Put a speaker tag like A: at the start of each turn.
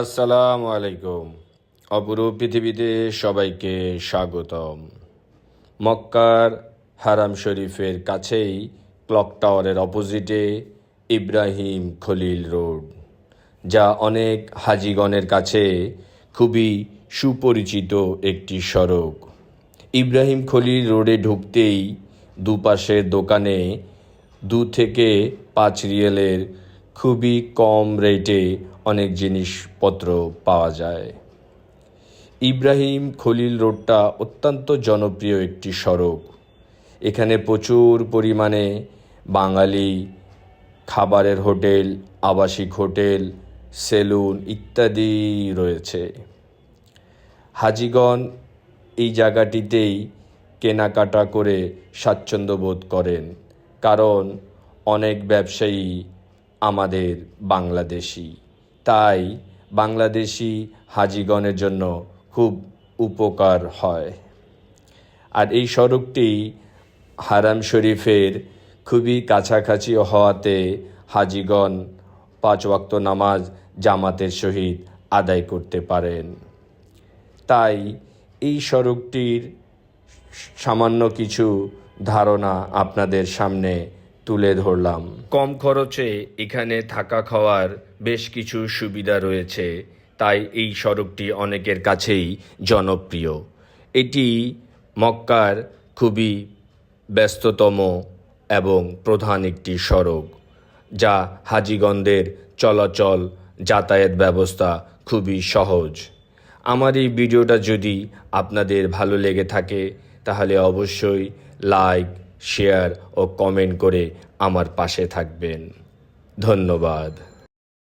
A: আসসালামু আলাইকুম। অপরূপ পৃথিবীতে সবাইকে স্বাগতম। মক্কার হারাম শরীফের কাছেই ক্লক টাওয়ারের অপোজিটে ইব্রাহিম খলিল রোড, যা অনেক হাজিগণের কাছে খুবই সুপরিচিত একটি সড়ক। ইব্রাহিম খলিল রোডে ঢুকতেই দুপাশের দোকানে দু থেকে পাঁচ রিয়েলের খুবই কম রেটে অনেক জিনিসপত্র পাওয়া যায়। ইব্রাহিম খলিল রোডটা অত্যন্ত জনপ্রিয় একটি সড়ক। এখানে প্রচুর পরিমাণে বাঙালি খাবারের হোটেল, আবাসিক হোটেল, সেলুন ইত্যাদি রয়েছে। হাজিগণ এই জায়গাটিতেই কেনাকাটা করে স্বাচ্ছন্দ্য বোধ করেন, কারণ অনেক ব্যবসায়ী আমাদের বাংলাদেশি। তাই বাংলাদেশি হাজিগণের জন্য খুব উপকার হয়। আর এই সড়কটি হারাম শরীফের খুবই কাছাকাছি হওয়াতে হাজিগণ পাঁচ ওয়াক্ত নামাজ জামাতের সহিত আদায় করতে পারেন। তাই এই সড়কটির সামান্য কিছু ধারণা আপনাদের সামনে তুলে ধরলাম। কম খরচে এখানে থাকা খাওয়ার বেশ কিছু সুবিধা রয়েছে, তাই এই সড়কটি অনেকের কাছেই জনপ্রিয়। এটি মক্কার খুবই ব্যস্ততম এবং প্রধান একটি সড়ক, যা হাজিগণদের চলাচল যাতায়াত ব্যবস্থা খুবই সহজ। আমার এই ভিডিওটা যদি আপনাদের ভালো লেগে থাকে, তাহলে অবশ্যই লাইক শেয়ার ও কমেন্ট করে আমার পাশে থাকবেন। ধন্যবাদ।